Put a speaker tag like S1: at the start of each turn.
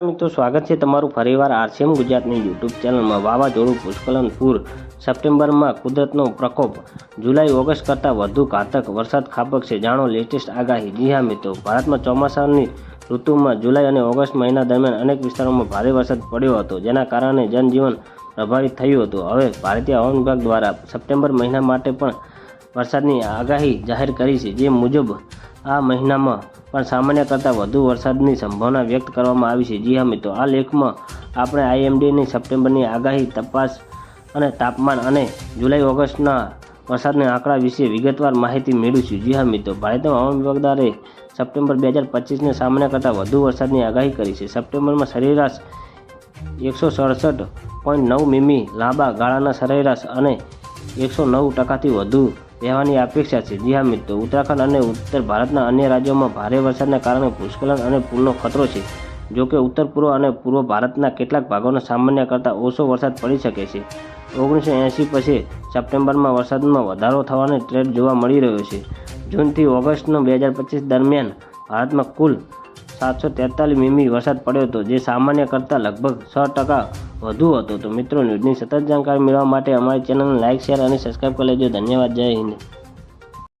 S1: મિત્રો, સ્વાગત છે તમારું ફરીવાર આરસીએમ ગુજરાતની યુટ્યુબ ચેનલમાં. વાવાઝોડું, ભૂસ્ખલન, પૂર સપ્ટેમ્બરમાં કુદરતનો પ્રકોપ. જુલાઈ, ઓગસ્ટ કરતાં વધુ ઘાતક વરસાદ ખાબકશે જાણો લેટેસ્ટ આગાહી. જી હા, મિત્રો. ભારતમાં ચોમાસાની ઋતુમાં જુલાઈ અને ઓગસ્ટ મહિના દરમિયાન અનેક વિસ્તારોમાં ભારે વરસાદ પડ્યો હતો, જેના કારણે જનજીવન પ્રભાવિત થયું હતું. હવે ભારતીય હવામાન વિભાગ દ્વારા સપ્ટેમ્બર મહિના માટે પણ વરસાદની આગાહી જાહેર કરી છે, જે મુજબ આ મહિનામાં પણ સામાન્ય કરતાં વધુ વરસાદની સંભાવના વ્યક્ત કરવામાં આવી છે. જી હા મિત્રો, આ લેખમાં આપણે આઈએમડીની સપ્ટેમ્બરની આગાહી, તપાસ અને તાપમાન અને જુલાઈ ઓગસ્ટના વરસાદના આંકડા વિશે વિગતવાર માહિતી મેળવીશું જી હા મિત્રો, ભારતીય હવામાન વિભાગ દ્વારા સપ્ટેમ્બર બે હજાર પચીસને સામાન્ય કરતાં વધુ વરસાદની આગાહી કરી છે. સપ્ટેમ્બરમાં સરેરાશ એકસો સડસઠ પોઈન્ટ નવ મીમી લાંબા ગાળાના સરેરાશ અને એકસો નવ ટકાથી વધુ રહેવાની અપેક્ષા છે. જી હા મિત્રો, ઉત્તરાખંડ અને ઉત્તર ભારતના અન્ય રાજ્યોમાં ભારે વરસાદના કારણે ભૂસ્ખલન અને પૂરનો ખતરો છે. જો કે ઉત્તર પૂર્વ અને પૂર્વ ભારતના કેટલાક ભાગોનો સામાન્ય કરતાં ઓછો વરસાદ પડી શકે છે. ઓગણીસો એંસી પછી સપ્ટેમ્બરમાં વરસાદમાં વધારો થવાની ટ્રેન્ડ જોવા મળી રહ્યો છે. જૂનથી ઓગસ્ટનો બે હજાર પચીસ દરમિયાન ભારતમાં કુલ સાતસો તેતાલીસ મીમી વરસાદ પડ્યો હતો, જે સામાન્ય કરતાં લગભગ છ ટકા વધુ હતો. તો મિત્રો, ન્યૂઝની સતત જાણકારી મેળવવા માટે અમારી ચેનલને લાઇક શેર અને સબસ્ક્રાઈબ કરી લેજો. ધન્યવાદ. જય હિન્દ.